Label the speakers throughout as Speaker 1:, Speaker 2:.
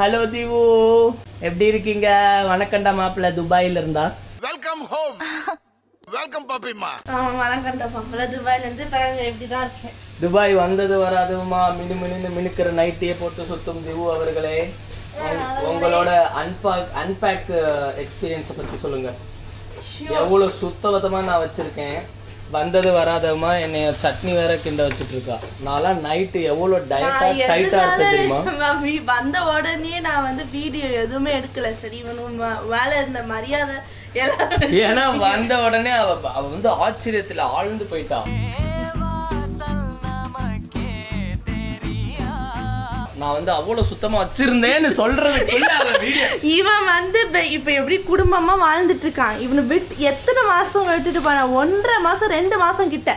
Speaker 1: Hello திவு எப்படி இருக்கீங்க? வணக்கம்டா மாப்பிள்ள. துபாயில இருந்தா
Speaker 2: வெல்கம் ஹோம் வெல்கம் பாப்பிம்மா
Speaker 3: ஆமா வணக்கம்டா பாப்பல துபாயில இருந்து பாருங்க எப்படிதான் இருக்கேன்
Speaker 1: துபாய் வந்தது வராதுமா. மினு மினுன்னு மினுக்கிற நைட்டியே போட்டு சுத்தும் திவு அவர்களே. உங்க- உங்களோட அன்பேக் அன்பேக் எக்ஸ்பீரியன்ஸை பத்தி சொல்லுங்க. எவ்வளவு சுத்தபத்தமா நான் வச்சிருக்கேன். வந்தது வராதமா என்னைய சட்னி வேற கிண்ட வச்சிட்டு இருக்கா நான்லாம் நைட்டு எவ்வளவு டயட்டா டைட்டா இருக்கு தெரியுமா?
Speaker 3: வந்த உடனே நான் வந்து வீடியோ எதுவுமே எடுக்கல. சரி இவனும் மேல இருந்த மரியாதை
Speaker 1: ஏன்னா வந்த உடனே அவ அவ வந்து ஆச்சரியத்துல ஆழ்ந்து போயிட்டா. நான் வந்து அவ்வளவு சுத்தமா வச்சிருந்தேன்னு சொல்றதுக்குள்ள
Speaker 3: இவன் வந்து இப்ப- இப்ப எப்படி குடும்பமா வாழ்ந்துட்டு இருக்கான்? இவனை விட்டு எத்தனை மாசம் விட்டுட்டு போனான் ஒன்றரை மாசம் ரெண்டு மாசம் கிட்ட.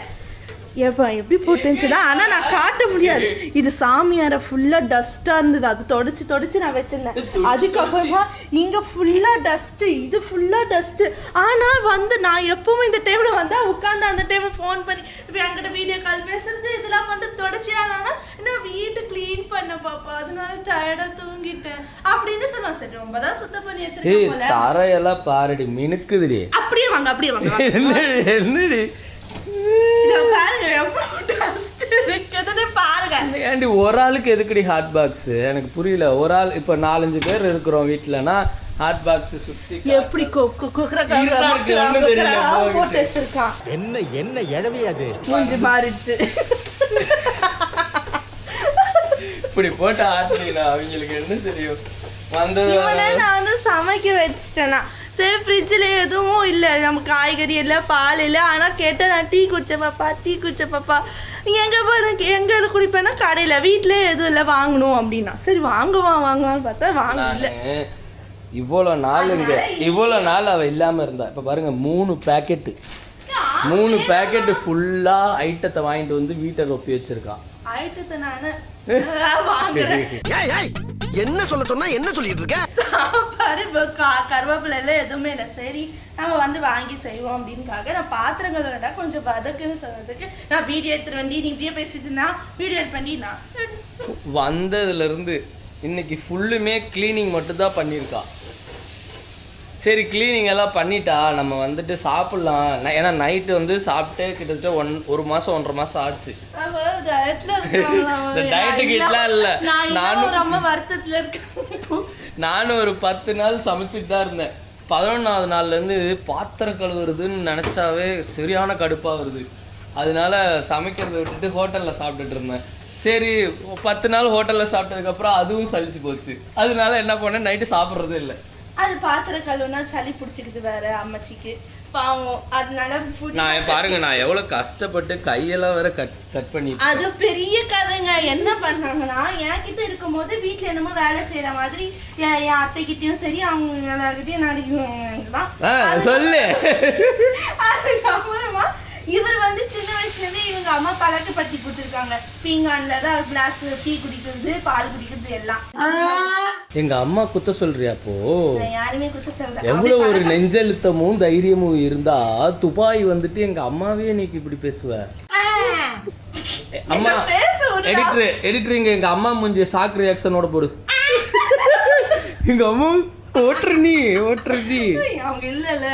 Speaker 3: எப்ப எப்படி போட்டுச்சுன்னா ஆனா நான் காட்ட முடியாது. இது சாமியார ஃபுல்லா டஸ்டா இருந்தது. அது தொடச்சு தொடச்சு நான் வச்சிருந்தேன். அதுக்கப்புறமா இங்க ஃபுல்லா டஸ்ட் இது ஃபுல்லா டஸ்ட் ஆனா வந்து நான் எப்பவும் இந்த டைம்ல வந்தா உட்காந்து அந்த டைம்ல ஃபோன் பண்ணி இப்ப என்கிட்ட வீடியோ கால் பேசுறது இதெல்லாம் வந்து தொடச்சியா ஆனா இன்னும் வீட்டு க்ளீன் பண்ண பாப்பா. அதனால டயர்டா தூங்கிட்டேன். அப்படின்னு சொல்லுவான் சரி ரொம்ப தான் சுத்தம் பண்ணி வச்சிருக்கேன்
Speaker 1: தரையெல்லாம் பாருடி மினுக்குதுடி.
Speaker 3: அப்படியே வாங்க அப்படியே வாங்க வாங்க.
Speaker 1: என்னடி என்னடி
Speaker 3: இத பாருங்க எவ்வளவு டஸ்ட்
Speaker 1: ஏண்டி ஒரு ஆளுக்கு எதுக்குடி ஹாட் பாக்ஸ் எனக்கு புரியல. ஒரு ஆள் இப்ப நாலஞ்சு பேர் இருக்கிறோம் வீட்டுலனா ஹாட் பாக்ஸ் சுத்தி
Speaker 3: எப்படி
Speaker 4: என்ன என்ன எழவி அது?
Speaker 3: மூஞ்சி மாறிடுச்சு.
Speaker 1: இப்படி போட்டு ஆட்டுறீங்களா அவங்களுக்கு என்ன தெரியும்? வந்தது
Speaker 3: இவனை நான் வந்து சமைக்க வச்சிட்டேனா. சரி ஃப்ரிட்ஜில் எதுவும் இல்லை. நம்ம காய்கறி இல்லை பால் இல்லை. ஆனால் கேட்டால் நான் டீ குடிச்ச பாப்பா டீ குடிச்ச பாப்பா. எங்கே பாருங்க எங்கே குடிப்பேன்னா கடையில். வீட்டிலே எதுவும் இல்லை வாங்கணும் அப்படின்னா. சரி வாங்குவான் வாங்குவான்னு பார்த்தா வாங்க இல்லை
Speaker 1: இவ்வளோ நாள் இங்க இவ்வளோ நாள் அவ இல்லாம இருந்தா. இப்ப பாருங்க மூணு பேக்கெட்டு மூணு பேக்கெட்டு ஃபுல்லா ஐட்டத்தை வாங்கிட்டு வந்து வீட்டை ரொப்பி வச்சிருக்கான்.
Speaker 3: ஆயிட்டத்தை நான் வாங்குறேன்.
Speaker 2: ஏய் ஏய் என்ன சொல்ல சொன்னா என்ன சொல்லிட்டு இருக்க?
Speaker 3: சாப்பாடு இப்போ கா- கருவேப்பிலை எல்லாம் எதுவுமே இல்லை. சரி நம்ம வந்து வாங்கி செய்வோம் அப்படின்னுக்காக நான் பாத்திரங்கள் கொஞ்சம் வதக்குன்னு சொன்னதுக்கு நான் வீடியோ எடுத்துட்டு வண்டி நீ இப்படியே பேசிட்டு இருந்தா வீடியோ எடுத்து பண்ணி நான்
Speaker 1: வந்ததுல இருந்து இன்னைக்கு ஃபுல்லுமே க்ளீனிங் மட்டும் தான் பண்ணியிருக்கா. சரி க்ளீனிங் எல்லாம் பண்ணிட்டா நம்ம வந்துட்டு சாப்பிட்லாம். ஏன்னா நைட்டு வந்து சாப்பிட்டு கிட்டத்தட்ட ஒன் ஒரு மாசம் ஒன்றரை மாசம் ஆச்சு? இந்த diet கிட்டலாம் இல்ல. நானும்
Speaker 3: வருத்தத்துல இருக்கேன்.
Speaker 1: நானும் ஒரு பத்து நாள் சமைச்சிட்டு தான் இருந்தேன். பதினொன்றாவது நாள்லேருந்து பாத்திரம் கழுவுறதுன்னு நினச்சாவே சரியான கடுப்பாக வருது. அதனால சமைக்கிறதை விட்டுட்டு ஹோட்டலில் சாப்பிட்டுட்டு இருந்தேன். சரி பத்து நாள் ஹோட்டலில் சாப்பிட்டதுக்கப்புறம் அதுவும் சலிச்சு போச்சு. அதனால என்ன பண்ணேன் நைட்டு சாப்பிட்றதே இல்லை.
Speaker 3: அது பாத்திரம் கழுவுனா சளி பிடிச்சிக்குது வேற அம்மச்சிக்கு. பாவம் அதனால
Speaker 1: நான் பாருங்க நான் எவ்வளோ கஷ்டப்பட்டு கையெல்லாம் வேற கட் கட் பண்ணி
Speaker 3: அது பெரிய கதைங்க. என்ன பண்ணாங்கன்னா என்கிட்ட இருக்கும்போது வீட்ல என்னமோ வேலை செய்யற மாதிரி என் அத்தைகிட்டயும் சரி அவங்க எல்லார்கிட்டயும் நடிக்குவாங்க
Speaker 1: ஆ சொல்லு.
Speaker 3: அதுக்கப்புறமா இவர் வந்து சின்ன வயசுல இருந்தே இவங்க அம்மா பழக்கப்படுத்தி கொடுத்துருக்காங்க பீங்கான்ல தான் கிளாஸ் டீ குடிக்கிறது பால் குடிக்கிறது எல்லாம்.
Speaker 1: எங்க அம்மா குத்த சொல்றியா அப்போ?
Speaker 3: யாருமே கொடுக்க சொல்ல
Speaker 1: எவ்வளவு ஒரு நெஞ்செழுத்தமும் தைரியமும் இருந்தா துபாய் வந்துட்டு எங்க அம்மாவே இன்னைக்கு இப்படி பேசுவ? அம்மா. எடிட்டர் எடிட்டர் இங்க எங்க அம்மா மூஞ்சி ஷாக் ரியாக்ஷனோட போடு. எங்க அம்மா ஓட்டுற நீ ஓட்டுற நீ
Speaker 3: அவங்க இல்லல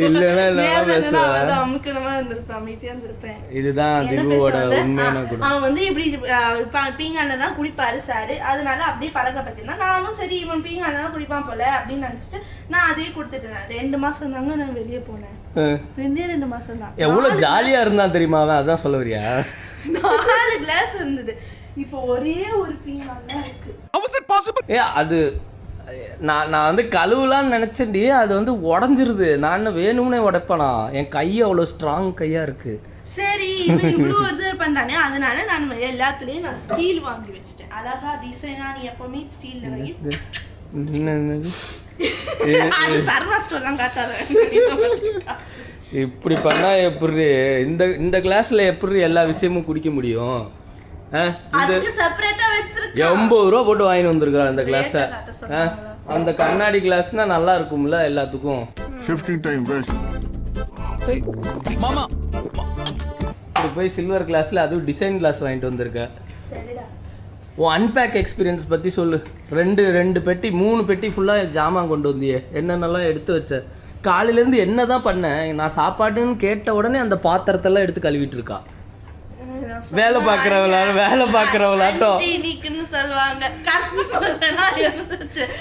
Speaker 1: இல்லைன்னா நான் பேசுவேன்.
Speaker 3: வந்து அமுக்கணுமா இருந்திருப்பேன் அமைதியா இருந்திருப்பேன்.
Speaker 1: இதுதான்
Speaker 3: பேசுவாங்க?
Speaker 1: உண்மையான குணம்.
Speaker 3: அவன் வந்து இப்படி அஹ், ப- பீங்கான்ல தான் குடிப்பாரு சாரு. அதனால அப்படியே பழக்கப்பட்டிருந்தா நானும் சரி இவன் பீங்கான்ல தான் குடிப்பான் போல அப்படின்னு நினைச்சிட்டு நான் அதையே கொடுத்துட்டேன். ரெண்டு மாசம் தாங்க நான் வெளியே போனேன். ரெண்டே ரெண்டு மாசம் தான்.
Speaker 1: எவ்வளவு ஜாலியா இருந்தான் தெரியுமா அவன்? அதான் சொல்ல வரியா?
Speaker 3: நாலு கிளாஸ் இருந்தது. இப்போ ஒரே ஒரு பீங்கான் தான் இருக்கு.
Speaker 1: அது நான் நான் வந்து கழுவலாம்னு நினைச்சேன்டி அது வந்து உடஞ்சிருது. நான் வேணும்னே உடைப்பேனா? என் கை அவ்வளோ ஸ்ட்ராங் கையா இருக்கு.
Speaker 3: சரி இவன் இவ்வளவு இது பண்றானே அதனால நான் எல்லாத்துலயும் நான் ஸ்டீல் வாங்கி வச்சுட்டேன். அழகா டிசைனா நீ எப்பவுமே ஸ்டீல்ல வை.
Speaker 1: இது என்ன என்னது?
Speaker 3: அது சர்மா ஸ்டோர்லாம் காட்டாத.
Speaker 1: இப்படி பண்ணா எப்படி? இந்த இந்த கிளாஸ்ல எப்படி எல்லா விஷயமும் குடிக்க முடியும்? எண்பது ரூபா போட்டு வாங்கிட்டு வந்திருக்கிறான் இந்த கிளாஸ? அந்த கண்ணாடி கிளாஸ்னா நல்லா இருக்கும்ல எல்லாத்துக்கும்.
Speaker 2: ஷிஃப்டிங் டைம் வேஸ்ட்
Speaker 4: மாமா.
Speaker 1: இப்படி போய் சில்வர் கிளாஸ்ல அதுவும் டிசைன் கிளாஸ் வாங்கிட்டு வந்திருக்க.
Speaker 3: சரிடா.
Speaker 1: உன் அன்பேக் எக்ஸ்பீரியன்ஸ் பற்றி சொல்லு. ரெண்டு ரெண்டு பெட்டி மூணு பெட்டி ஃபுல்லாக ஜாமான் கொண்டு வந்தியே. என்னென்னலாம் எடுத்து வச்ச? காலையிலேருந்து என்ன தான் பண்ணேன் நான் சாப்பாடுன்னு கேட்ட உடனே அந்த பாத்திரத்தெல்லாம் எடுத்து கழுவிட்டு இருக்கா. வேலை பார்க்குறவளா வேலை பார்க்குறவளாட்டம்.
Speaker 3: சொல்லுவாங்க.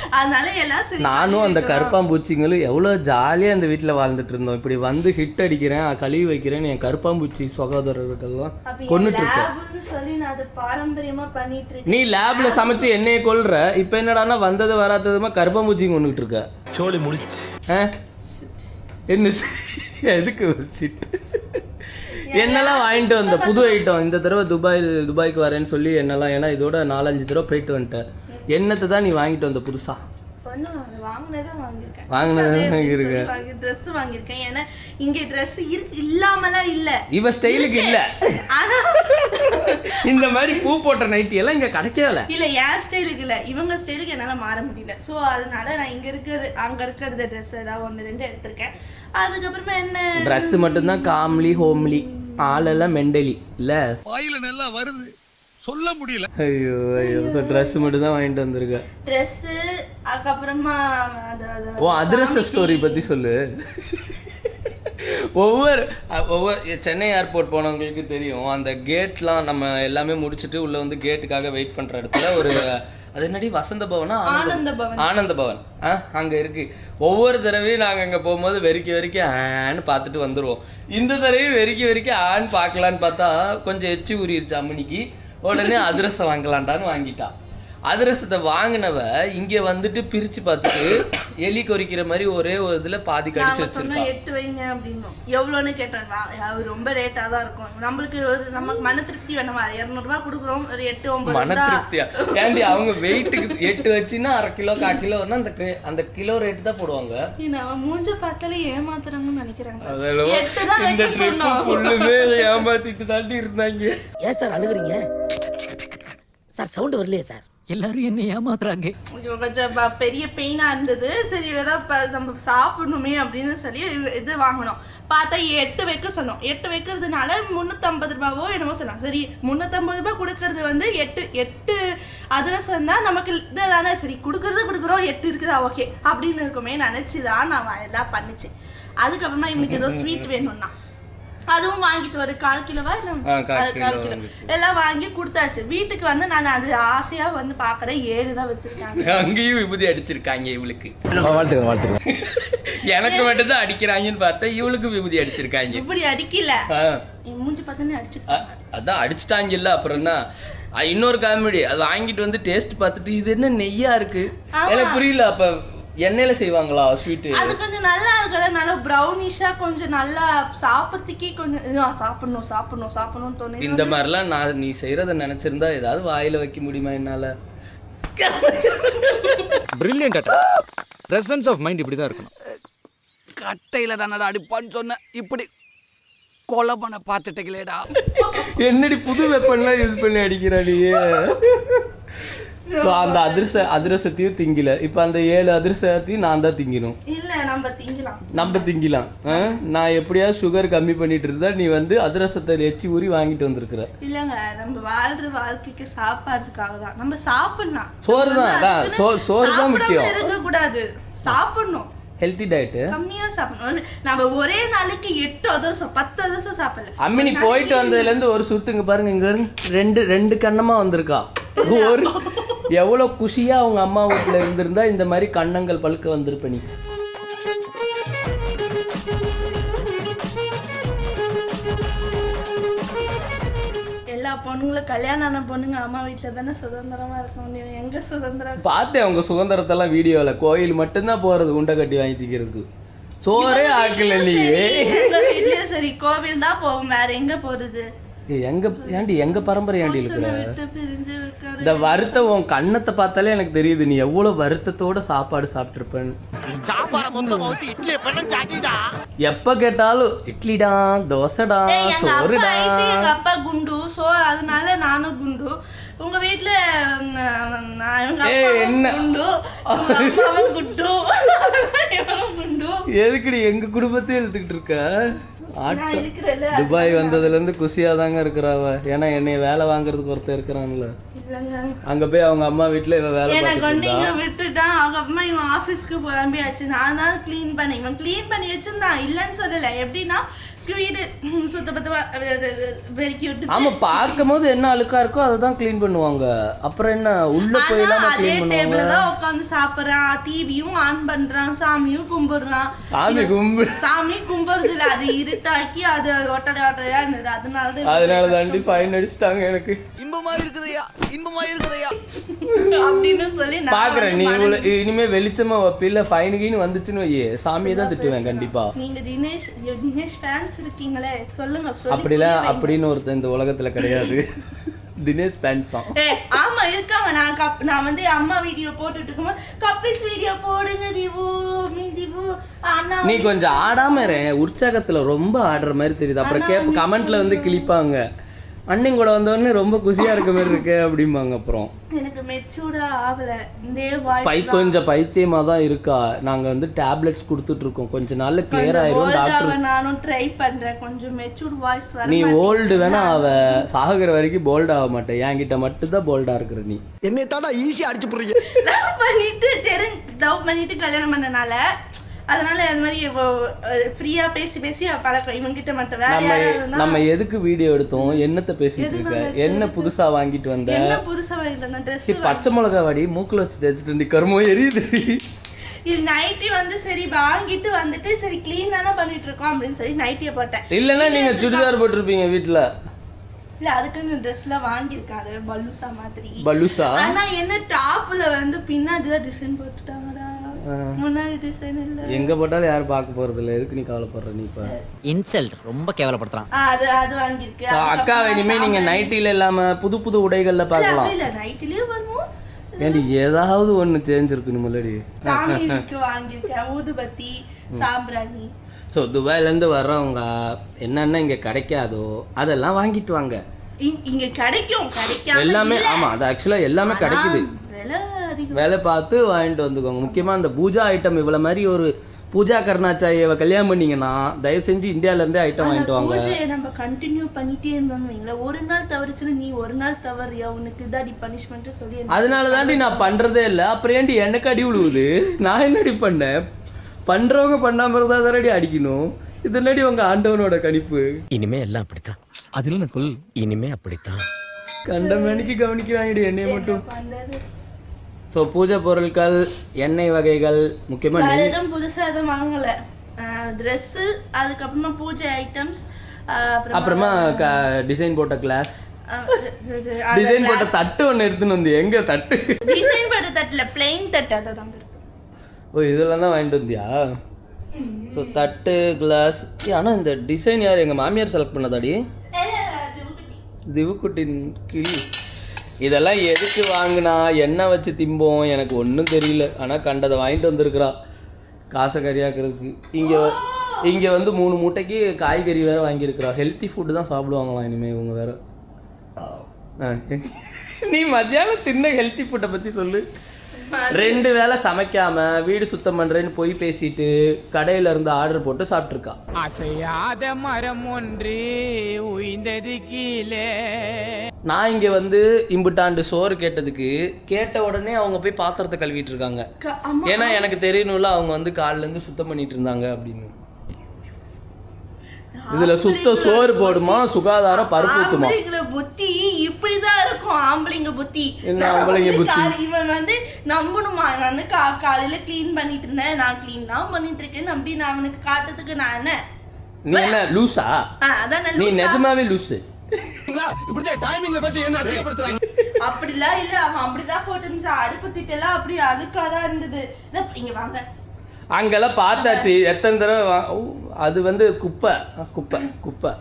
Speaker 3: அதனால எல்லாம் சரி
Speaker 1: நானும் அந்த கருப்பாம்பூச்சிங்களும் எவ்வளோ ஜாலியாக அந்த வீட்டில் வாழ்ந்துட்டு இருந்தோம். இப்படி வந்து ஹிட் அடிக்கிறேன் கழுவி வைக்கிறேன்னு என் கருப்பாம்பூச்சி சகோதரர்கள்லாம் கொண்டுட்டு இருக்கேன்
Speaker 3: லேப்னு சொல்லி நான் அது பாரம்பரியமா பண்ணிட்டு இருக்கேன்.
Speaker 1: நீ லேப்ல சமைச்சு என்னைய கொல்ற. இப்போ என்னடான்னா வந்தது வராததுமா கருப்பாம்பூச்சி கொண்டுட்டு இருக்க.
Speaker 4: சோழி முடிச்சு.
Speaker 1: ஆ? என்ன எதுக்கு சிட் என்னெல்லாம் வாங்கிட்டு வந்த புது ஐட்டம் இந்த தடவை துபாய் துபாய்க்கு வரேன்னு சொல்லி என்னெல்லாம் ஏன்னா இதோட நாலஞ்சு தடவை போயிட்டு வந்துட்டேன். என்னத்தை தான் நீ வாங்கிட்டு வந்த புதுசா?
Speaker 3: ட்ரெஸ் வாங்கியிருக்கேன். ஏன்னா இங்க ட்ரெஸ் இல்லாமலாம் இல்ல.
Speaker 1: இவ ஸ்டைலுக்கு இல்ல.
Speaker 3: ஆனா
Speaker 1: இந்த மாதிரி பூ போட்ட நைட்டி எல்லாம் இங்க கிடைக்கல.
Speaker 3: இல்ல என் ஸ்டைலுக்கு இல்ல. இவங்க ஸ்டைலுக்கு என்னால மாற முடியல. சோ அதனால நான் இங்க இருக்கிற அங்க இருக்கிறத ட்ரெஸ் ஏதாவது ஒண்ணு ரெண்டு எடுத்திருக்கேன். அதுக்கப்புறமா என்ன?
Speaker 1: ட்ரெஸ் மட்டும்தான் காம்லி ஹோம்லி ஆளெல்லாம் மெண்டலி. இல்ல?
Speaker 2: வாயில நல்லா வருது. சொல்ல முடியல.
Speaker 1: ஐயோ ஐயோ. ஸோ ட்ரெஸ் மட்டும் தான் வாங்கிட்டு வந்திருக்க.
Speaker 3: ட்ரெஸ் அதுக்கப்புறமா அது அது
Speaker 1: ஓ அதிரச ஸ்டோரி பத்தி சொல்லு. ஒவ்வொரு அ- ஒவ்வொரு சென்னை ஏர்போர்ட் போனவங்களுக்கு தெரியும். அந்த கேட்லாம் நம்ம எல்லாமே முடிச்சுட்டு உள்ள வந்து கேட்டுக்காக வெயிட் பண்ற இடத்துல ஒரு அது என்னடி? வசந்த பவனா?
Speaker 3: ஆனந்த பவன்.
Speaker 1: ஆனந்த பவன். ஆ அங்க இருக்கு. ஒவ்வொரு தடவையும் நாங்க அங்க போகும்போது வெறிக்க வெறிக்க ஆன்னு பார்த்துட்டு வந்துருவோம். இந்த தடவையும் வெறிக்க வெறிக்க ஆன்னு பார்க்கலான்னு பார்த்தா கொஞ்சம் எச்சி ஊறிடுச்சு அம்மனிக்கு உடனே அதிரசம் வாங்கலான்டான்னு வாங்கிட்டா. அதிரசத்தை வாங்கினவ இங்க வந்துட்டு பிரிச்சு பார்த்துட்டு எலி கொறிக்கிற மாதிரி ஒரே ஒரு இதுல பாதி கடிச்சு வச்சிருக்கா
Speaker 3: எட்டு வைங்க அப்படின்னோம் எவ்வளோன்னு கேட்டோம் வா- அது ரொம்ப ரேட்டா தான் இருக்கும். நம்மளுக்கு நமக்கு மன திருப்தி வேணுமா. இரநூறுபா கொடுக்குறோம். ஒரு எட்டு ஒன்பது
Speaker 1: மன திருப்தியா? ஏண்டி அவங்க வெயிட்டுக்கு எட்டு வச்சுன்னா அரை கிலோ கால் கிலோ அந்த அந்த கிலோ ரேட் தான் போடுவாங்க.
Speaker 3: மூஞ்ச பார்த்தாலே ஏமாத்துறாங்கன்னு நினைக்கிறாங்க.
Speaker 1: இந்த ஃபுல்லுமே ஏமாத்திட்டு தாண்டி இருந்தாங்க.
Speaker 5: ஏன் சார் அழுகுறீங்க? சார் சவுண்ட் வரலையே சார்.
Speaker 4: எல்லாரும் என்ன ஏமாத்துறாங்க.
Speaker 3: கொஞ்சம் பெரிய பெயினா இருந்தது. சரி ஏதாவது இப்போ நம்ம சாப்பிடணுமே அப்படின்னு சொல்லி இது- இது வாங்கினோம். பார்த்தா எட்டு வைக்க சொன்னோம். எட்டு வைக்கிறதுனால முந்நூற்றம்பது ரூபாவோ என்னமோ சொன்னோம் சரி முந்நூற்றம்பது ரூபாய் கொடுக்கறது வந்து எட்டு எட்டு அதிரசம் தான் நமக்கு இது தானே சரி கொடுக்கறது கொடுக்குறோம். எட்டு இருக்குதா? ஓகே. அப்படின்னு இருக்குமே நினச்சி தான் நான் எல்லாம் பண்ணிச்சு. அதுக்கப்புறமா இவனுக்கு ஏதோ ஸ்வீட் வேணும்னா. அதுவும் வாங்கிச்சு. ஒரு கால் கிலோவா? இல்லை
Speaker 1: கால் கிலோ.
Speaker 3: எல்லாம் வாங்கி கொடுத்தாச்சு. வீட்டுக்கு வந்து நான் அது ஆசையா வந்து பாக்குறேன். ஏழு தான் வச்சிருக்காங்க.
Speaker 1: அங்கேயும் விபூதி அடிச்சிருக்காங்க இவளுக்கு.
Speaker 4: வாழ்த்துக்கிறேன் வாழ்த்துக்கிறேன்
Speaker 1: எனக்கு மட்டும் தான் அடிக்கிறாங்கன்னு பார்த்தா இவளுக்கு விபூதி அடிச்சிருக்காங்க.
Speaker 3: இப்படி அடிக்கல. மூஞ்சி பார்த்தோன்னே அடிச்சு
Speaker 1: அதான் அடிச்சிட்டாங்கல்ல அப்புறம் என்ன? அ, இன்னொரு காமெடி அது வாங்கிட்டு வந்து டேஸ்ட் பார்த்துட்டு இது என்ன நெய்யா இருக்கு. எனக்கு புரியல அப்ப எண்ணெயில செய்வாங்களா ஸ்வீட்டு
Speaker 3: அது கொஞ்சம் நல்லா இருக்குல்ல நல்லா ப்ரௌனிஷா கொஞ்சம் நல்லா சாப்பிட்றதுக்கே கொஞ்சம் "ஆ, சாப்பிடணும் சாப்பிடணும் சாப்பிடணும்னு தோணுது.
Speaker 1: இந்த மாதிரிலாம் நான் நீ செய்யறத நினைச்சிருந்தா ஏதாவது வாயில வைக்க முடியுமா என்னால?
Speaker 6: Brilliant atta. Presence of mind இப்படி தான் இருக்கணும். கட்டையில தானடா அடிப்பான்னு சொன்ன இப்படி கொலை பண்ண பார்த்துட்டீங்களேடா.
Speaker 1: என்னடி புது வெப்பன்லாம் யூஸ் பண்ணி அடிக்கிறா நீ ஸோ அந்த அதிரச அதிரசத்தையும் திங்கல. இப்போ அந்த ஏழு அதிரசத்தையும் நான் தான் திங்கணும்.
Speaker 3: இல்ல நம்ம திங்கலாம்?
Speaker 1: நான் எப்படியாவது சுகர் கம்மி பண்ணிட்டு இருந்தா நீ வந்து அதிரசத்தை எச்சி ஊறி வாங்கிட்டு வந்திருக்கிற.
Speaker 3: இல்லங்க நம்ம வாழ்ற வாழ்க்கைக்கு சாப்பாடுறதுக்காக தான். நம்ம சாப்பிடலாம்.
Speaker 1: சோறு தான் சோறு தான் முக்கியம்.
Speaker 3: இருக்க கூடாது சாப்பிடணும்.
Speaker 1: ஹெல்த்தி டயட்டு
Speaker 3: கம்மியா சாப்பிடணும். நம்ம ஒரே நாளைக்கு எட்டு அதிரசம் பத்து அதிரசம் சாப்பிடல.
Speaker 1: அம்மினி போயிட்டு வந்ததுல இருந்து ஒரு சுத்துங்க பாருங்க இங்க ரெண்டு ரெண்டு கண்ணமா வந்திருக்கா. ஒரு எவ்வளவு குஷியா அவங்க அம்மா வீட்டுல இருந்திருந்தா இந்த மாதிரி கண்ணங்கள் பழுக்க வந்திருப்ப நீ?
Speaker 3: எல்லா பொண்ணுங்களும் கல்யாணம் ஆன பொண்ணுங்க அம்மா வீட்டில் தானே சுதந்திரமா இருக்க முடியும் எங்க சுதந்திரம்
Speaker 1: பார்த்தேன் அவங்க சுதந்திரத்தெல்லாம் வீடியோல. கோயில் மட்டும்தான் போறது உண்டை கட்டி வாங்கி திக்கிறதுக்கு. சோறே ஆக்கல நீ
Speaker 3: சரி கோவில் தான் போவோம் வேற எங்க போறது?
Speaker 1: ஏய், எங்க ஏண்டி எங்க பரம்பரை ஏண்டி இருக்கிற இந்த வருத்தம் உன் கண்ணத்தை பார்த்தாலே எனக்கு தெரியுது நீ எவ்வளவு வருத்தத்தோட சாப்பாடு சாப்பிட்டிருப்பேன்னு. எப்ப கேட்டாலும் இட்லிடா தோசைடா சோறுடா.
Speaker 3: அப்பா குண்டு சோ அதனால நானும் குண்டு. உங்க அப்பாவும்
Speaker 1: என்ன?
Speaker 3: குண்டு குண்டு.
Speaker 1: எதுக்குடி எங்க குடும்பத்தையும் எடுத்துக்கிட்டு இருக்க? துபாய் வந்ததுல இருந்து குஷியா தாங்க இருக்கிறாவ. ஏன்னா என்னைய வேலை வாங்குறதுக்கு ஒருத்தர் இருக்கிறான்ல. அங்க போய் அவங்க அம்மா வீட்டுல இவ வேலை
Speaker 3: எனக்கு வந்து இங்க விட்டுட்டான். அதுக்கப்புறமா இவன் ஆஃபீஸ்க்கு கிளம்பியாச்சு நான் தான் க்ளீன் பண்ணேன் இவன் க்ளீன் பண்ணி வச்சிருந்தான். இல்லைன்னு சொல்லல. எப்படின்னா
Speaker 1: ஆமா பார்க்கும் போது என்ன அழுக்கா இருக்கோ அதை தான் க்ளீன் பண்ணுவாங்க. அப்புறம் என்ன உள்ள போய்
Speaker 3: அதே டேபிள்ல தான் உட்காந்து சாப்பிடுறான் டிவியும் ஆன் பண்றான் சாமியும் கும்பிடுறான்.
Speaker 1: சாமி கும்பிடு
Speaker 3: சாமி கும்பிடுறது இல்ல அது இருட்டாக்கி அது ஒட்டடை ஒட்டடையா இருந்தது அதனால தான்
Speaker 1: அதனால தாண்டி ஃபைன் அடிச்சிட்டாங்க எனக்கு.
Speaker 2: இன்பமா இருக்குதையா இன்பமா இருக்குதையா
Speaker 3: அப்படின்னு சொல்லி நான்
Speaker 1: பாக்குறேன் நீ இனிமே வெளிச்சமா வைப்பில்ல ஃபைனுகின்னு வந்துச்சுன்னு வையே. சாமியை தான் திட்டுவேன் கண்டிப்பா.
Speaker 3: நீங்க தினேஷ் தினேஷ் ஃபேன்ஸ் இருக்கீங்களே சொல்லுங்க சொல்லி
Speaker 1: அப்படிலாம். அப்படின்னு ஒருத்தன் இந்த உலகத்துல கிடையாது. தினேஷ் பேன்ஸாம்
Speaker 3: ஏய், ஆமா இருக்காங்க. நான் கப் நான் வந்து அம்மா வீடியோ போட்டுட்டு இருக்கும்போது கப்பிள்ஸ் வீடியோ போடுங்க திவு மீ திவு
Speaker 1: நீ கொஞ்சம் ஆடாம இரு. உற்சாகத்துல ரொம்ப ஆடுற மாதிரி தெரியுது. அப்புறம் கேப் கமெண்ட்ல வந்து கிழிப்பாங்க. அண்ணன் கூட வந்தோடனே ரொம்ப குஷியா இருக்க மாதிரி இருக்கு அப்படிம்பாங்க அப்புறம்.
Speaker 3: எனக்கு மெச்சூர்டா ஆகல.
Speaker 1: பை கொஞ்சம் பைத்தியமா தான் இருக்கா? நாங்க வந்து டேப்லெட்ஸ் கொடுத்துட்டு இருக்கோம். கொஞ்ச நாள்ல கிளியர் ஆயிரும். டாக்டர்
Speaker 3: நானும் ட்ரை பண்றேன். கொஞ்சம் மெச்சூர் வாய்ஸ் வர
Speaker 1: நீ ஓல்டு வேணா அவ சாகுற வரைக்கும் போல்ட் ஆக மாட்டேன். என்கிட்ட மட்டும் தான் போல்டா இருக்கிற நீ.
Speaker 2: என்னை தாண்டா ஈஸியா அடிச்சு போடுறீங்க
Speaker 3: லவ் பண்ணிட்டு தெரிஞ்சு லவ் பண்ணிட்டு கல்யாணம் பண்ணனால அதனால அது மாதிரி ஃப்ரீயா பேசி பேசி பழக்கம். இவங்க கிட்ட மட்டும் வேற
Speaker 1: நம்ம நம்ம எதுக்கு வீடியோ எடுத்தோம்? என்னத்த பேசிட்டு இருக்க? என்ன புதுசா வாங்கிட்டு வந்த?
Speaker 3: என்ன புதுசா வாங்கிட்டு ட்ரெஸ்
Speaker 1: சரி, பச்சை மிளகா வாடி மூக்குல வச்சு தேய்ச்சிட்டு நீ கருமோ எரியுது.
Speaker 3: இது நைட்டி வந்து சரி வாங்கிட்டு வந்துட்டு சரி க்ளீன் தானே பண்ணிட்டு இருக்கோம் அப்படின்னு சொல்லி நைட்டியை போட்டேன்.
Speaker 1: இல்லன்னா நீங்க சுடிதார் போட்டிருப்பீங்க வீட்டுல
Speaker 3: இல்ல அதுக்குன்னு ட்ரெஸ்ல வாங்கியிருக்காரு பலூசா மாதிரி.
Speaker 1: பலுசா?
Speaker 3: ஆனா என்ன டாப்ல வந்து பின்னாடி தான் டிசைன் இல்ல
Speaker 1: எங்க போட்டாலும் யாரும் பார்க்க போறது இல்ல எதுக்கு நீ கவலைப்படுற? நீ இப்ப
Speaker 5: இன்சல்ட் ரொம்ப கேவலப்படுத்துறான்.
Speaker 3: அது அது வாங்கியிருக்கு.
Speaker 1: So, அக்கா இனிமே நீங்க நைட்டில இல்லாம புது புது உடைகள்ல பார்க்கலாம்.
Speaker 3: இல்ல. நைட்டிலயும் வருவோம்.
Speaker 1: ஏண்டி ஏதாவது ஒண்ணு சேஞ்ச்
Speaker 3: சாமி இதுக்கு வாங்கியிருக்கேன். ஊதுபத்தி சாம்பிராணி.
Speaker 1: ஸோ துபாயிலேருந்து வர்றவங்க என்னென்ன இங்கே கிடைக்காதோ அதெல்லாம் வாங்கிட்டு வாங்க.
Speaker 3: இங்க கிடைக்கும்
Speaker 1: எல்லாமே. ஆமாம் அது ஆக்சுவலாக எல்லாமே கிடைக்குது.
Speaker 3: அதிகம்.
Speaker 1: வேலை பார்த்து வாங்கிட்டு வந்துக்கோங்க. முக்கியமாக அந்த பூஜா ஐட்டம் இவ்வளோ மாதிரி ஒரு பூஜா கருணாச்சாரியை கல்யாணம் பண்ணீங்கன்னா தயவு செஞ்சு இந்தியால இருந்தே ஐட்டம் வாங்கிட்டு வாங்க.
Speaker 3: பூஜையை நம்ம கண்டினியூ பண்ணிட்டே இருந்தோம்னு வைங்களேன். ஒரு நாள் தவறுச்சுன்னு நீ ஒரு நாள் தவறியா? உனக்கு இதாடி பனிஷ்மெண்ட் சொல்லி எனக்கு
Speaker 1: அதனால தாண்டி நான் பண்றதே இல்லை. அப்புறம் ஏண்டி எனக்கு அடி விழுவுது நான் என்னடி பண்ணேன்? பண்றவங்க பண்ணாம இருந்தா தானடி அடிக்கணும்? இது என்னடி உங்க ஆண்டவனோட கணிப்பு?
Speaker 7: இனிமே எல்லாம் அப்படித்தான்.
Speaker 4: அதுல நக்குல்
Speaker 7: இனிமே அப்படித்தான்.
Speaker 1: கண்ட மணிக்கு கவனிக்கிறாங்கடி என்னைய மட்டும். ஸோ பூஜை பொருட்கள் எண்ணெய் வகைகள் முக்கியமா
Speaker 3: வேற எதுவும் புதுசா எதுவும் வாங்கல. ட்ரெஸ் அதுக்கப்புறமா பூஜை ஐட்டம்ஸ்
Speaker 1: அப்புறமா டிசைன் போட்ட கிளாஸ் டிசைன் போட்ட தட்டு ஒன்று எடுத்துன்னு வந்து எங்க தட்டு?
Speaker 3: டிசைன் போட்ட தட்டுல பிளெயின் தட்டு அதை தான்
Speaker 1: ஓ இதெல்லாம் தான் வாங்கிட்டு வந்தியா? ஸோ தட்டு கிளாஸ் ஆனால் இந்த டிசைன் யார்? எங்கள் மாமியார் செலக்ட் பண்ணதாடி? திவுக்குட்டின் கிளி இதெல்லாம் எதுக்கு வாங்கினா? என்ன வச்சு திம்போம். எனக்கு ஒன்றும் தெரியல. ஆனால் கண்டதை வாங்கிட்டு வந்திருக்கிறா காசை கறியாக்குறதுக்கு இங்கே இங்கே வந்து மூணு மூட்டைக்கு காய்கறி வேறு வாங்கியிருக்கிறா ஹெல்த்தி ஃபுட்டு தான் சாப்பிடுவாங்களாம் இனிமேல் இவங்க வேற. நீ மத்தியானம் தின்ன ஹெல்த்தி ஃபுட்டை பற்றி சொல்லு. ரெண்டு வேளை சமைக்காம வீடு சுத்தம் பண்றேன்னு போய் பேசிட்டு கடையில இருந்து ஆர்டர் போட்டு சாப்பிட்டுருக்கா.
Speaker 8: அசையாத மரம் ஒன்று உய்ந்தது கீழே.
Speaker 1: நான் இங்க வந்து இம்புட்டாண்டு சோறு கேட்டதுக்கு கேட்ட உடனே அவங்க போய் பாத்திரத்தை கழுவிட்டு இருக்காங்க. ஏன்னா எனக்கு தெரியணும்ல அவங்க வந்து காலைல இருந்து சுத்தம் பண்ணிட்டு இருந்தாங்க அப்படின்னு. இதுல சுத்த சோறு போடுமா சுகாதாரம் பருப்பு ஊத்துமா
Speaker 3: புத்தி இப்படிதான் இருக்கும் ஆம்பளைங்க புத்தி.
Speaker 1: ஆம்பளைங்க புத்தி?
Speaker 3: இவன் வந்து நம்பணுமா? நான் வந்து கா- காலையில க்ளீன் பண்ணிட்டு இருந்தேன். நான் க்ளீன் தான் பண்ணிட்டு இருக்கேன். அப்படி நான் அவனுக்கு காட்டுறதுக்கு நான் என்ன?
Speaker 1: நீ என்ன லூசா? நீ
Speaker 3: லூசா?
Speaker 1: நிஜமாவே லூசு.
Speaker 3: அப்படிலாம் இல்ல அவன் அப்படிதான் போட்டு இருந்தான் அடுப்பு திட்டெல்லாம் அப்படி அழுக்காதான் இருந்தது. இதோ இங்க வாங்க.
Speaker 1: அங்கெல்லாம் பார்த்தாச்சு எத்தனை தடவை அது வந்து குப்பை. குப்பை குப்பை.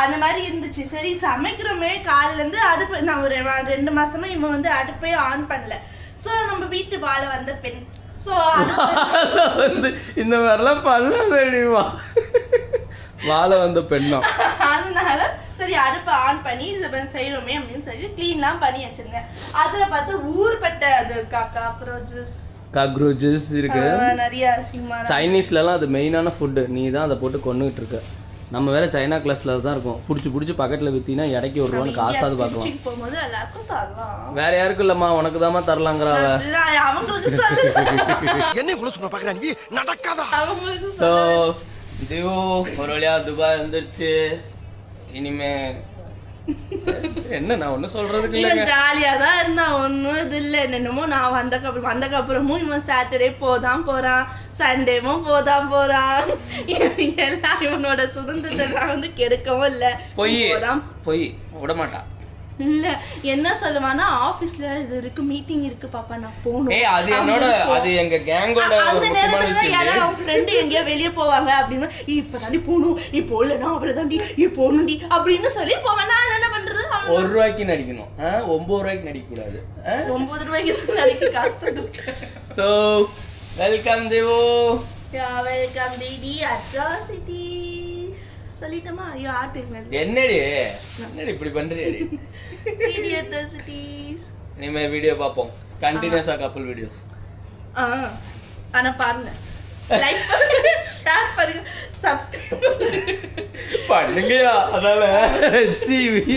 Speaker 3: அந்த மாதிரி இருந்துச்சு. சரி சமைக்கிறோமே காலையில இருந்து அடுப்பு நான் ஒரு ரெண்டு மாசமா இவன் வந்து அடுப்பே ஆன் பண்ணல. சோ நம்ம வீட்டு வாழ வந்த பெண். சோ
Speaker 1: வந்து இந்த மாதிரிலாம் பண்ணாதடிவா வாழ வந்த பெண்ணா.
Speaker 3: அதனால சரி அடுப்பை ஆன் பண்ணி இதை செய்யறோமே அப்படின்னு சொல்லி க்ளீன்லாம் பண்ணி வச்சிருந்தேன். அதுல பார்த்து ஊர்பட்ட அது காக்கா அப்புறம் ஜூஸ்
Speaker 1: காக்ரோச்சஸ் இருக்கு.
Speaker 3: நிறைய
Speaker 1: சைனீஸ்லலாம் அது மெயினான ஃபுட்டு நீ தான் அதை போட்டு கொண்டுகிட்டு இருக்க. நம்ம வேற சைனா கிளாஸ்ல தான் இருக்கோம். பிடிச்சி பிடிச்சி பக்கத்தில் வித்தினா இடைக்கு ஒரு ரூபான்னு காசாவது பார்க்கலாம். வேற யாருக்கும் இல்லம்மா உனக்கு தாம்மா தரலாங்கிற அவ ஸோ திவு ஒரு வழியா துபாய் வந்துருச்சு. இனிமே என்ன நான் ஒன்றும் சொல்றதுக்கு
Speaker 3: இவன்
Speaker 1: இல்லைங்க.
Speaker 3: ஜாலியா தான் இருந்தான் ஒன்றும் இது இல்லை. என்னென்னமோ நான் வந்தக்கப்புறம் வந்தக்கப்புறமும் இவன் சாட்டர்டே போதான் போறான் சண்டேவும் போதான் போறான். இவன் எல்லாம் இவனோட சுதந்திரத்தை நான் வந்து கெடுக்கவும் இல்லை.
Speaker 1: பொய்
Speaker 3: போதான்
Speaker 1: பொய் விட மாட்டா
Speaker 3: இல்ல என்ன சொல்லுவானா ஆபீஸ்ல இது இருக்கு மீட்டிங் இருக்கு பாப்பா நான் போகணும்.
Speaker 1: ஏய் அது என்னோட அது எங்க கேங்கோட
Speaker 3: அந்த நேரத்துல தான் யாராவது அவங்க ஃப்ரெண்டு எங்கேயோ வெளியே போவாங்க அப்படின்னு இப்ப தாண்டி போகணும் இப்போ இல்லைனா அவளை தாண்டி இப்போ போகணும்டி அப்படின்னு சொல்லி போவேன். நான் என்ன பண்றது.
Speaker 1: ஒரு ரூபாய்க்கு நடிக்கணும்? ஒன்பது ரூபாய்க்கு நடிக்க கூடாது
Speaker 3: ஒன்பது ரூபாய்க்கு தான் நாளைக்கு காசு
Speaker 1: so welcome Divu
Speaker 3: welcome DD atrocity சொல்லிட்டோமா? ஐயோ ஆட்டுங்க
Speaker 1: என்னடி? என்னடி இப்படி பண்றியடி?
Speaker 3: டிடி அட்ராசிட்டிஸ்
Speaker 1: இனிமே வீடியோ பார்ப்போம். கண்டினியூஸா கப்பல் வீடியோஸ்
Speaker 3: ஆ ஆனா பாருங்க. லைக் பண்ணுங்க ஷேர் பண்ணுங்க சப்ஸ்கிரைப் பண்ணுங்க.
Speaker 1: பண்ணுங்கயா அதால. சீவி